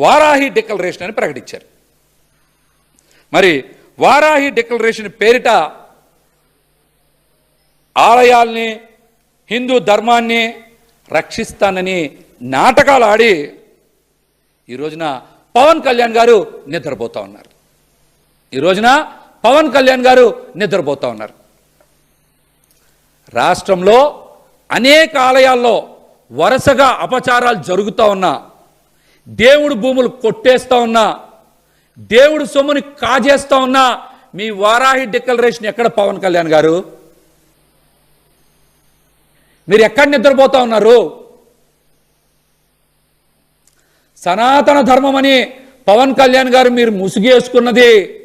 Varahi declaration అని ప్రకటించారు. మరి వారాహి డిక్లరేషన్ పేరిట ఆలయాల్ని హిందూ ధర్మాన్ని రక్షిస్తానని నాటకాలు ఆడి ఈ రోజున పవన్ కళ్యాణ్ గారు నిద్రపోతా ఉన్నారు. ఈ రోజున పవన్ కళ్యాణ్ గారు నిద్రపోతా ఉన్నారు. రాష్ట్రంలో అనేక ఆలయాల్లో వరుసగా అపచారాలు జరుగుతూ ఉన్నా దేవుడు భూములు కొట్టేస్తా ఉన్నా దేవుడు సొమ్ముని కాజేస్తా ఉన్నా మీ వారాహి డిక్లరేషన్ ఎక్కడ పవన్ కళ్యాణ్ గారు? మీరు ఎక్కడ నిద్రపోతా ఉన్నారు? సనాతన ధర్మం అని పవన్ కళ్యాణ్ గారు మీరు ముసుగేసుకున్నది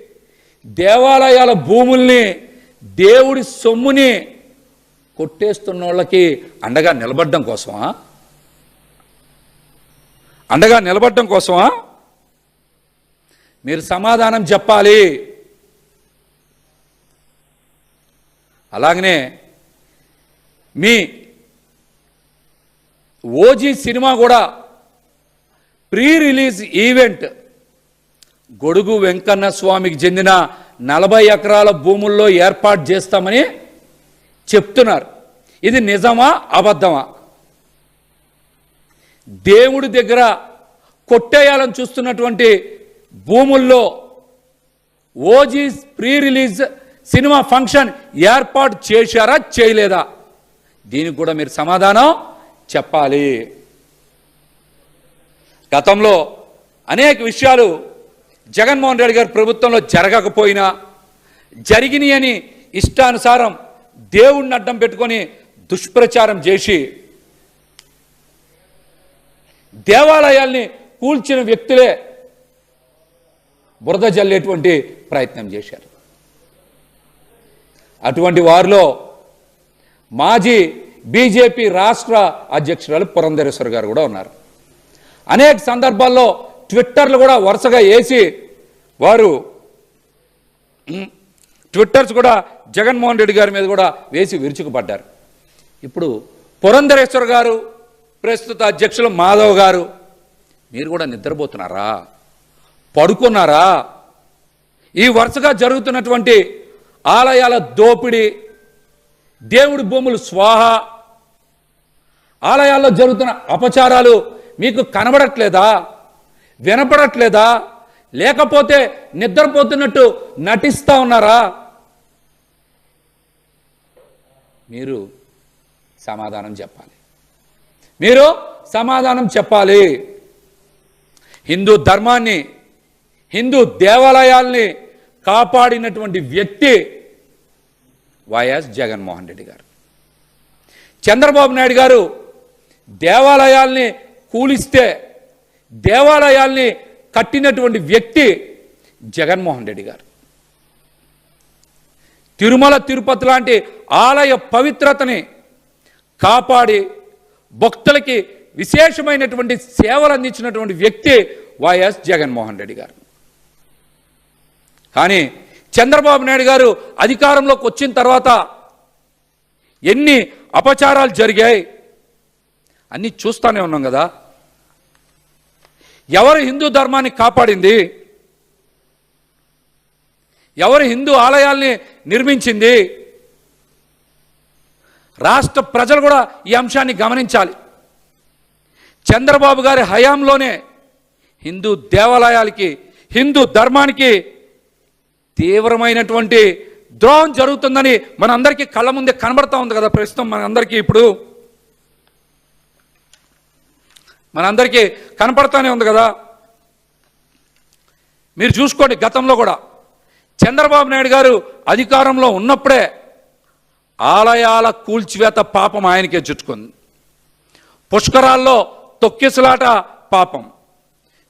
దేవాలయాల భూముల్ని దేవుడి సొమ్ముని కొట్టేస్తున్న వాళ్ళకి అండగా నిలబడడం కోసమా? అండగా నిలబడడం కోసమా? మీరు సమాధానం చెప్పాలి. అలాగనే మీ ఓజీ సినిమా కూడా ప్రీ రిలీజ్ ఈవెంట్. గొడుగు వెంకన్న స్వామికి చెందిన నలభై ఎకరాల భూముల్లో ఏర్పాటు చేస్తామని చెప్తున్నారు. ఇది నిజమా? అబద్ధమా? దేవుడి దగ్గర కొట్టేయాలని చూస్తున్నటువంటి భూముల్లో OG pre release cinema function ఏర్పాటు చేశారా చేయలేదా? దీనికి కూడా మీరు సమాధానం చెప్పాలి. గతంలో అనేక విషయాలు జగన్మోహన్ రెడ్డి గారి ప్రభుత్వంలో జరగకపోయినా జరిగినాయని అని ఇష్టానుసారం దేవుణ్ణి అడ్డం పెట్టుకొని దుష్ప్రచారం చేసి దేవాలయాల్ని కూల్చిన వ్యక్తులే బురద జల్లేటువంటి ప్రయత్నం చేశారు. అటువంటి వారిలో మాజీ బీజేపీ రాష్ట్ర అధ్యక్షురాలు పురంధరేశ్వర్ గారు కూడా ఉన్నారు. అనేక సందర్భాల్లో ట్విట్టర్లు కూడా వరుసగా వేసి వారు ట్విట్టర్స్ కూడా జగన్మోహన్ రెడ్డి గారి మీద కూడా వేసి విరుచుకుపడ్డారు. ఇప్పుడు పురంధరేశ్వర్ గారు ప్రస్తుత అధ్యక్షులు మాధవ్ గారు మీరు కూడా నిద్రపోతున్నారా? పడుకున్నారా? ఈ వరుసగా జరుగుతున్నటువంటి ఆలయాల దోపిడీ దేవుడి భూములు స్వాహ ఆలయాల్లో జరుగుతున్న అపచారాలు మీకు కనబడట్లేదా? వినపడట్లేదా? లేకపోతే నిద్రపోతున్నట్టు నటిస్తా ఉన్నారా? మీరు సమాధానం చెప్పాలి. మీరు సమాధానం చెప్పాలి. హిందూ ధర్మాన్ని హిందూ దేవాలయాల్ని కాపాడినటువంటి వ్యక్తి వైఎస్ జగన్మోహన్ రెడ్డి గారు. చంద్రబాబు నాయుడు గారు దేవాలయాల్ని కూలిస్తే దేవాలయాల్ని కట్టినటువంటి వ్యక్తి జగన్మోహన్ రెడ్డి గారు. తిరుమల తిరుపతి లాంటి ఆలయ పవిత్రతని కాపాడి భక్తులకి విశేషమైనటువంటి సేవలు అందించినటువంటి వ్యక్తి వైఎస్ జగన్మోహన్ రెడ్డి గారు. కానీ చంద్రబాబు నాయుడు గారు అధికారంలోకి వచ్చిన తర్వాత ఎన్ని అపచారాలు జరిగాయి అన్నీ చూస్తూనే ఉన్నాం కదా. ఎవరు హిందూ ధర్మాన్ని కాపాడింది ఎవరు హిందూ ఆలయాల్ని నిర్మించింది రాష్ట్ర ప్రజలు కూడా ఈ అంశాన్ని గమనించాలి. చంద్రబాబు గారి హయాంలోనే హిందూ దేవాలయాలకి హిందూ ధర్మానికి తీవ్రమైనటువంటి ద్రోహం జరుగుతుందని మనందరికీ కళ్ళ ముందే కనబడతా ఉంది కదా ప్రస్తుతం మనందరికీ ఇప్పుడు. మనందరికీ కనపడతానే ఉంది కదా. మీరు చూసుకోండి గతంలో కూడా. చంద్రబాబు నాయుడు గారు అధికారంలో ఉన్నప్పుడే ఆలయాల కూల్చివేత పాపం ఆయనకే చుట్టుకుంది. పుష్కరాల్లో తొక్కిసలాట పాపం.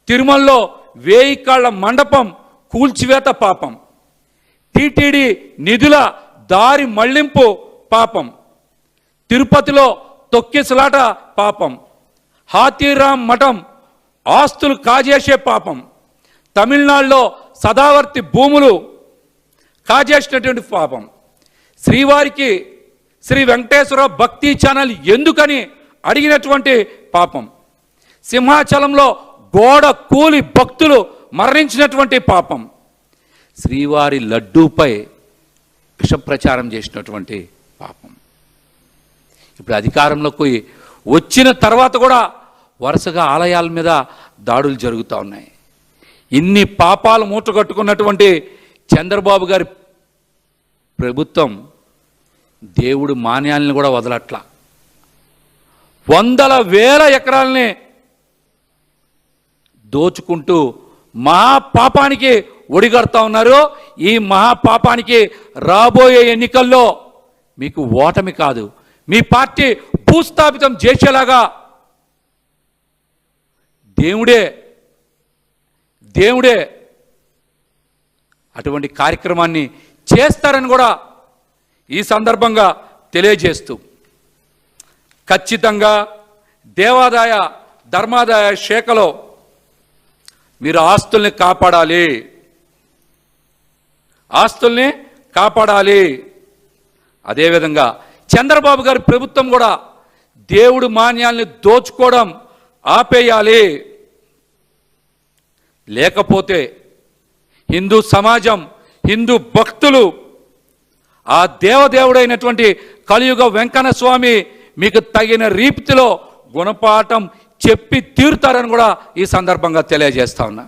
తిరుమలలో వేయి కాళ్ళ మండపం కూల్చివేత పాపం. టీటీడీ నిధుల దారి మళ్ళింపు పాపం. తిరుపతిలో తొక్కిసలాట పాపం. హాతీరామ్ మఠం ఆస్తులు కాజేసే పాపం. తమిళనాడులో సదావర్తి భూములు కాజేసినటువంటి పాపం. శ్రీవారికి శ్రీ వెంకటేశ్వర భక్తి ఛానల్ ఎందుకని అడిగినటువంటి పాపం. సింహాచలంలో గోడ కూలి భక్తులు మరణించినటువంటి పాపం. శ్రీవారి లడ్డూపై విషప్రచారం చేసినటువంటి పాపం. ఇప్పుడు అధికారంలోకి వచ్చిన తర్వాత కూడా వరుసగా ఆలయాల మీద దాడులు జరుగుతూ ఉన్నాయి. ఇన్ని పాపాలు మూటగట్టుకున్నటువంటి చంద్రబాబు గారి ప్రభుత్వం దేవుడు మాన్యాలను కూడా వదలట్లా. వందల వేల ఎకరాలని దోచుకుంటూ మహా పాపానికి ఒడిగడతా ఉన్నారు. ఈ మహా పాపానికి రాబోయే ఎన్నికల్లో మీకు ఓటమి కాదు. మీ పార్టీ భూస్థాపితం చేసేలాగా దేవుడే దేవుడే అటువంటి కార్యక్రమాన్ని చేస్తారని కూడా ఈ సందర్భంగా తెలియజేస్తూ ఖచ్చితంగా దేవాదాయ ధర్మాదాయ శాఖలో మీరు ఆస్తుల్ని కాపాడాలి. ఆస్తుల్ని కాపాడాలి. అదేవిధంగా చంద్రబాబు గారి ప్రభుత్వం కూడా దేవుడు మాన్యాల్ని దోచుకోవడం ఆపేయాలి. లేకపోతే హిందూ సమాజం హిందూ భక్తులు ఆ దేవదేవుడైనటువంటి కలియుగ వెంకన్న స్వామి మీకు తగిన రీతిలో గుణపాఠం చెప్పి తీరుతారని కూడా ఈ సందర్భంగా తెలియజేస్తా ఉన్నా.